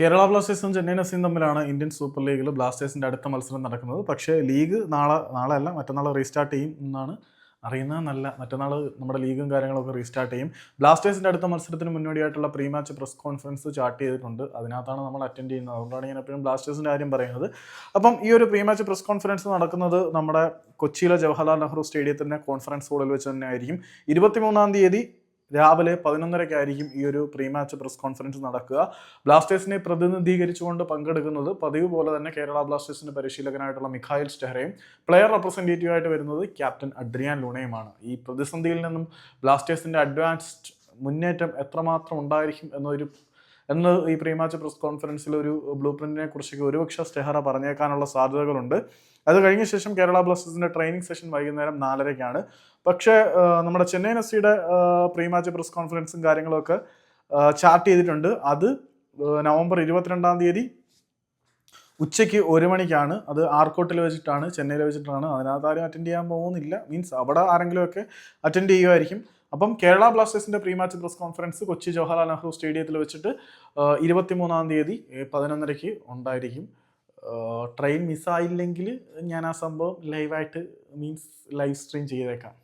കേരള ബ്ലാസ്റ്റേഴ്സും ചെന്നൈ സിയും തമ്മിലാണ് Indian super ലീഗിൽ ബ്ലാസ്റ്റേഴ്സിന്റെ അടുത്ത മത്സരം നടക്കുന്നത്. പക്ഷേ ലീഗ് നാളെ നാളെ അല്ല മറ്റന്നാൾ റീസ്റ്റാർട്ട് ചെയ്യും എന്നാണ് അറിയുന്നത്. നല്ല മറ്റന്നാൾ നമ്മുടെ ലീഗും കാര്യങ്ങളൊക്കെ റീസ്റ്റാർട്ട് ചെയ്യും. ബ്ലാസ്റ്റേഴ്സിന്റെ അടുത്ത മത്സരത്തിന് മുന്നോടിയായിട്ടുള്ള pre match press conference chart ചെയ്തിട്ടുണ്ട്. അതിനകത്താണ് നമ്മൾ അറ്റൻഡ് ചെയ്യുന്നത്. അതുകൊണ്ടാണ് ഞാൻ എപ്പോഴും ബ്ലാസ്റ്റേഴ്സിന്റെ കാര്യം പറയുന്നത്. അപ്പം ഈ ഒരു പ്രീ മാച്ച് പ്രസ് കോൺഫറൻസ് നടക്കുന്നത് നമ്മുടെ കൊച്ചിയിലെ ജവഹർലാൽ നെഹ്റു സ്റ്റേഡിയത്തിന്റെ കോൺഫറൻസ് ഹോളിൽ വെച്ച് തന്നെ ആയിരിക്കും ഇരുപത്തിമൂന്നാം തീയതി രാവിലെ പതിനൊന്നരയ്ക്കായിരിക്കും ഈ ഒരു പ്രീ മാച്ച് പ്രസ് കോൺഫറൻസ് നടക്കുക. ബ്ലാസ്റ്റേഴ്സിനെ പ്രതിനിധീകരിച്ചുകൊണ്ട് പങ്കെടുക്കുന്നത് പതിവ് പോലെ തന്നെ കേരള ബ്ലാസ്റ്റേഴ്സിന്റെ പരിശീലകനായിട്ടുള്ള മിഖായിൽ സ്റ്റെഹറയും പ്ലെയർ റെപ്രസെന്റേറ്റീവ് ആയിട്ട് വരുന്നത് ക്യാപ്റ്റൻ അഡ്രിയാൻ ലൂണയുമാണ്. ഈ പ്രതിസന്ധിയിൽ നിന്നും ബ്ലാസ്റ്റേഴ്സിന്റെ അഡ്വാൻസ്ഡ് മുന്നേറ്റം എത്രമാത്രം ഉണ്ടായിരിക്കും എന്നൊരു എന്ന് ഈ പ്രീമാച്ച് പ്രസ് കോൺഫറൻസിൽ ഒരു ബ്ലൂ പ്രിന്റിനെ കുറിച്ചൊക്കെ ഒരുപക്ഷെ സ്റ്റെഹറ പറഞ്ഞേക്കാനുള്ള സാധ്യതകളുണ്ട്. അത് കഴിഞ്ഞ ശേഷം കേരള ബ്ലാസ്റ്റേഴ്സിന്റെ ട്രെയിനിങ് സെഷൻ വൈകുന്നേരം നാലരയ്ക്കാണ്. പക്ഷേ നമ്മുടെ ചെന്നൈ നസിയുടെ സിയുടെ പ്രീമാച്ച് പ്രസ് കോൺഫറൻസും കാര്യങ്ങളൊക്കെ ചാർട്ട് ചെയ്തിട്ടുണ്ട്. അത് നവംബർ ഇരുപത്തിരണ്ടാം തീയതി ഉച്ചയ്ക്ക് ഒരു മണിക്കാണ്. അത് ആർക്കോട്ടിൽ വെച്ചിട്ടാണ് ചെന്നൈയിൽ വെച്ചിട്ടാണ്. അതിനകത്ത് ആരും അറ്റൻഡ് ചെയ്യാൻ പോകുന്നില്ല. മീൻസ് അവിടെ ആരെങ്കിലുമൊക്കെ അറ്റൻഡ് ചെയ്യുമായിരിക്കും. അപ്പം കേരള ബ്ലാസ്റ്റേഴ്സിന്റെ pre match press conference Kochi Jawaharlal Nehru സ്റ്റേഡിയത്തിൽ വെച്ചിട്ട് ഇരുപത്തിമൂന്നാം തീയതി പതിനൊന്നരയ്ക്ക് ഉണ്ടായിരിക്കും. ട്രെയിൻ മിസ്സായില്ലെങ്കിൽ ഞാൻ ആ സംഭവം ലൈവായിട്ട് മീൻസ് ലൈവ് സ്ട്രീം ചെയ്തേക്കാം.